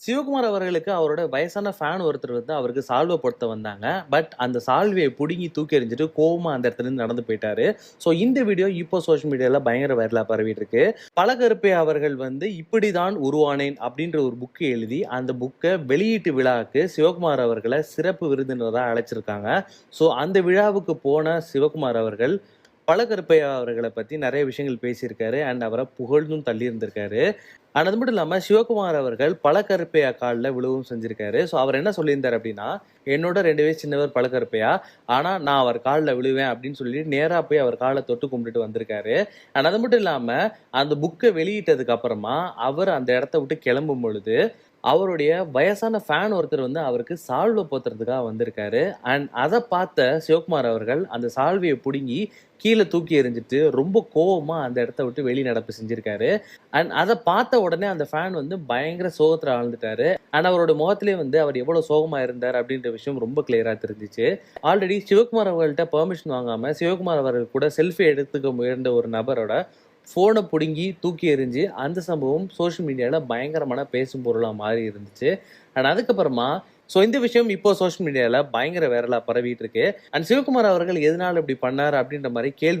சிவகுமார் அவர்களுக்கு அவரோட வயசான ஃபேன் ஒருத்தர் வந்து அவருக்கு சால்வை பொருத்த வந்தாங்க. பட் அந்த சால்வையை பிடுங்கி தூக்கி எறிஞ்சிட்டு கோவமாக அந்த இடத்துலேருந்து நடந்து போயிட்டாரு. ஸோ இந்த வீடியோ இப்போ சோஷியல் மீடியாவில் பயங்கர வைரலாக பரவிட்டு இருக்கு பலகருப்பை அவர்கள் வந்து இப்படி தான் உருவானேன் அப்படின்ற ஒரு புக்கு எழுதி அந்த புக்கை வெளியீட்டு விழாவுக்கு சிவகுமார் அவர்களை சிறப்பு விருந்தினராக அழைச்சிருக்காங்க. ஸோ அந்த விழாவுக்கு போன சிவகுமார் அவர்கள் பழகருப்பையா அவர்களை பற்றி நிறைய விஷயங்கள் பேசியிருக்காரு அண்ட் அவரை புகழ்ந்தும் தள்ளியிருந்திருக்காரு. அண்ட் அது மட்டும் இல்லாமல் சிவகுமார் அவர்கள் பழக்கருப்பையா காலில் விழுவும் செஞ்சிருக்காரு. ஸோ அவர் என்ன சொல்லியிருந்தார் அப்படின்னா என்னோட ரெண்டு வயசு சின்னவர் பழக்கருப்பையா? ஆனால் நான் அவர் காலில் விழுவேன் அப்படின்னு சொல்லி நேராக போய் அவர் காலை தொட்டு கும்பிட்டுட்டு வந்திருக்காரு. அண்ட் அது மட்டும் இல்லாமல் அந்த புக்கை வெளியிட்டதுக்கு அப்புறமா அவர் அந்த இடத்த விட்டு கிளம்பும் பொழுது அவருடைய வயசான ஃபேன் ஒருத்தர் வந்து அவருக்கு சால்வை போத்துறதுக்காக வந்திருக்காரு. அண்ட் அதை பார்த்த சிவகுமார் அவர்கள் அந்த சால்வையை பிடுங்கி கீழே தூக்கி எறிஞ்சிட்டு ரொம்ப கோவமாக அந்த இடத்த விட்டு வெளி நடப்பு செஞ்சிருக்காரு. அண்ட் அதை பார்த்த உடனே அந்த ஃபேன் வந்து பயங்கர சோகத்துல ஆழ்ந்துட்டாரு. அண்ட் அவரோட முகத்திலே வந்து அவர் எவ்வளவு சோகமா இருந்தார் அப்படின்ற விஷயம் ரொம்ப கிளியரா தெரிஞ்சிச்சு. ஆல்ரெடி சிவகுமார் அவர்கள்ட்ட பெர்மிஷன் வாங்காம சிவகுமார் அவர்கள் கூட செல்ஃபி எடுத்துக்க முயன்ற ஒரு நபரோட ஃபோனை பிடுங்கி தூக்கி எறிஞ்சு அந்த சம்பவம் சோஷியல் மீடியாவில் பயங்கரமான பேசும் பொருளாக மாறி இருந்துச்சு. அண்ட் அதுக்கப்புறமா ஸோ இந்த விஷயம் இப்போ சோஷியல் மீடியாவில் பயங்கர வைரலாக பரவிட்டு இருக்கு. அண்ட் சிவகுமார் அவர்கள் எதனால இப்படி பண்ணார் அப்படின்ற மாதிரி கேள்வி